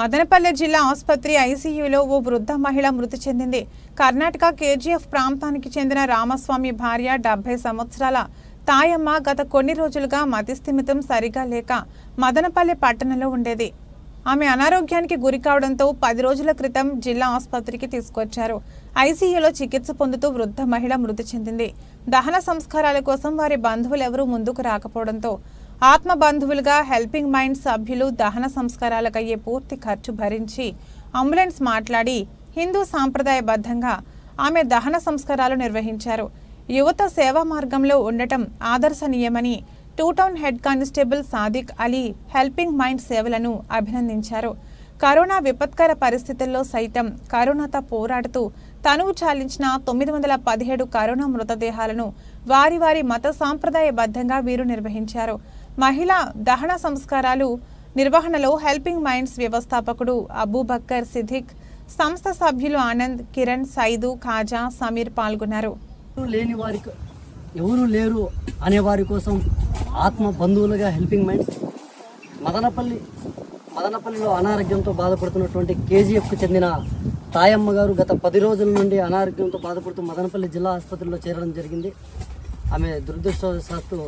మదనపల్లె జిల్లా ఆసుపత్రి ఐసీయూలో ఓ వృద్ధ మహిళ మృతి చెందింది. కర్ణాటక కేజీఎఫ్ ప్రాంతానికి చెందిన రామస్వామి భార్య డెబ్బై సంవత్సరాల తాయమ్మ గత కొన్ని రోజులుగా మతిస్థిమితం సరిగా లేక మదనపల్లె పట్టణంలో ఉండేది. ఆమె అనారోగ్యానికి గురి కావడంతో పది రోజుల క్రితం జిల్లా ఆసుపత్రికి తీసుకొచ్చారు. ఐసీయూలో చికిత్స పొందుతూ వృద్ధ మహిళ మృతి చెందింది. దహన సంస్కారాల కోసం వారి బంధువులెవరూ ముందుకు రాకపోవడంతో ఆత్మ బంధువులుగా హెల్పింగ్ మైండ్ సభ్యులు దహన సంస్కారాలకయ్యే పూర్తి ఖర్చు భరించి అంబులెన్స్ మాట్లాడి హిందూ సాంప్రదాయబద్ధంగా ఆమె దహన సంస్కారాలు నిర్వహించారు. యువత సేవా మార్గంలో ఉండటం ఆదర్శనీయమని two town head constable Sadiq Ali helping mind సేవలను అభినందించారు. కరోనా విపత్కర పరిస్థితుల్లో సైతం కరోనాతో పోరాడుతూ తనువు చాలించిన తొమ్మిది వందల పదిహేడు కరోనా మృతదేహాలను వారి వారి మత సాంప్రదాయబద్ధంగా వీరు నిర్వహించారు. మహిళా దహన సంస్కారాలు నిర్వహణలో హెల్పింగ్ మైండ్స్ వ్యవస్థాపకుడు అబూబక్కర్ సిద్దిక్ సంస్థ సభ్యులు ఆనంద్ కిరణ్ సైదు ఖాజా సమీర్ పాల్గొన్నారు. లేని వారికి ఎవరు లేరు అనే వారి కోసం ఆత్మ బంధువులుగా హెల్పింగ్ మైండ్స్ మదనపల్లి మదనపల్లిలో అనారోగ్యంతో బాధపడుతున్నటువంటి కేజీఎఫ్కు చెందిన తాయమ్మ గారు గత పది రోజుల నుండి అనారోగ్యంతో బాధపడుతూ మదనపల్లి జిల్లా ఆసుపత్రిలో చేరడం జరిగింది. ఆమె దురదృష్టవశాత్తు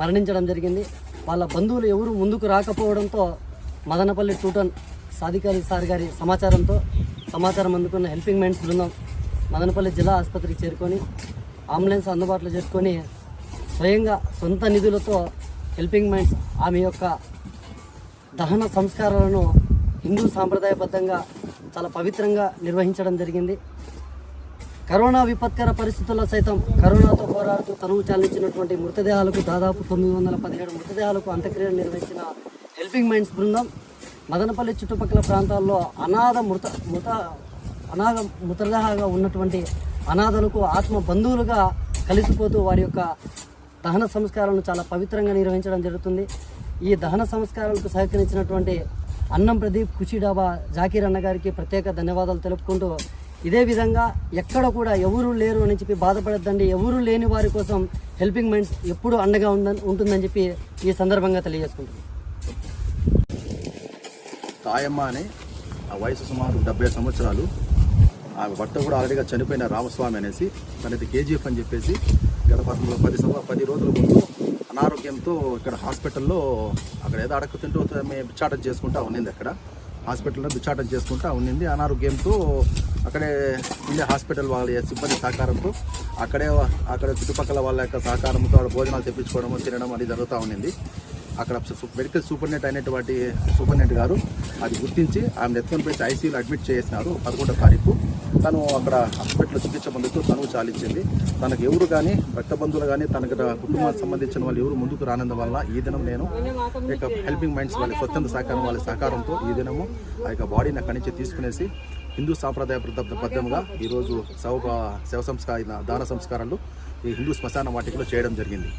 మరణించడం జరిగింది. వాళ్ళ బంధువులు ఎవరు ముందుకు రాకపోవడంతో మదనపల్లి టూటన్ సాధికారి సార్ గారి సమాచారంతో సమాచారం అందుకున్న హెల్పింగ్ మైండ్స్ బృందం మదనపల్లి జిల్లా ఆసుపత్రికి చేరుకొని అంబులెన్స్ అందుబాటులో చేసుకొని స్వయంగా సొంత నిధులతో హెల్పింగ్ మైండ్స్ ఆమె యొక్క దహన సంస్కారాలను హిందూ సాంప్రదాయబద్ధంగా చాలా పవిత్రంగా నిర్వహించడం జరిగింది. కరోనా విపత్కర పరిస్థితుల్లో సైతం కరోనాతో పోరాడుతూ తనువు చాలించినటువంటి మృతదేహాలకు దాదాపు తొమ్మిది వందల పదిహేడు మృతదేహాలకు అంత్యక్రియలు నిర్వహించిన హెల్పింగ్ మైండ్స్ బృందం మదనపల్లి చుట్టుపక్కల ప్రాంతాల్లో అనాథ మృత మృత అనాథ మృతదేహాగా ఉన్నటువంటి అనాథలకు ఆత్మ బంధువులుగా కలిసిపోతూ వారి యొక్క దహన సంస్కారాలను చాలా పవిత్రంగా నిర్వహించడం జరుగుతుంది. ఈ దహన సంస్కారాలకు సహకరించినటువంటి అన్నం ప్రదీప్ కుచిడాబా జాకీర్ అన్న గారికి ప్రత్యేక ధన్యవాదాలు తెలుపుకుంటూ ఇదే విధంగా ఎక్కడ కూడా ఎవరు లేరు అని చెప్పి బాధపడద్దండి. ఎవరు లేని వారి కోసం హెల్పింగ్ మైండ్స్ ఎప్పుడూ అండగా ఉందని ఉంటుందని చెప్పి ఈ సందర్భంగా తెలియజేసుకుంటున్నాను తాయమ్మ అని ఆ వయసు సుమారు డెబ్బై సంవత్సరాలు. ఆమె భర్త కూడా ఆల్రెడీగా చనిపోయిన రామస్వామి అనేసి తనది కేజీఎఫ్ అని చెప్పేసి గత పదమూడు పది సంవ పది రోజుల ముందు అనారోగ్యంతో ఇక్కడ హాస్పిటల్లో అక్కడ ఏదో అడక్కుతుంటూ మేము బిచ్చాటం చేసుకుంటా ఉన్నింది అక్కడ. హాస్పిటల్లో బిచ్చాటం చేసుకుంటా ఉన్నింది. అనారోగ్యంతో అక్కడే ఇండియా హాస్పిటల్ వాళ్ళ సిబ్బంది సహకారంతో అక్కడే అక్కడ చుట్టుపక్కల వాళ్ళ యొక్క సహకారంతో ఆడ భోజనాలు తెప్పించుకోవడము తినడం అది జరుగుతూ ఉండింది. అక్కడ మెడికల్ సూపర్నెట్ అనేటువంటి సూపర్నెంట్ గారు అది గుర్తించి ఆమె ఎత్తుకొని పెట్టి ఐసీయూలో అడ్మిట్ చేసినారు పదకొండో తారీఖు. తను అక్కడ హాస్పిటల్లో చికిత్స పొందుతూ తను చాలించింది. తనకు ఎవరు కానీ రక్త బంధువులు కానీ తనకు కుటుంబానికి సంబంధించిన వాళ్ళు ఎవరు ముందుకు రానందు వల్ల ఈ దినం నేను యొక్క హెల్పింగ్ మైండ్స్ వాళ్ళ స్వచ్ఛంద సహకారం వాళ్ళ సహకారంతో ఈ దినము ఆ యొక్క బాడీని అక్కడి నుంచి తీసుకునేసి హిందూ సాంప్రదాయ బద్ధంగా ఈరోజు శవ శవ సంస్కార దాన సంస్కారాలు ఈ హిందూ శ్మశాన వాటికలో చేయడం జరిగింది.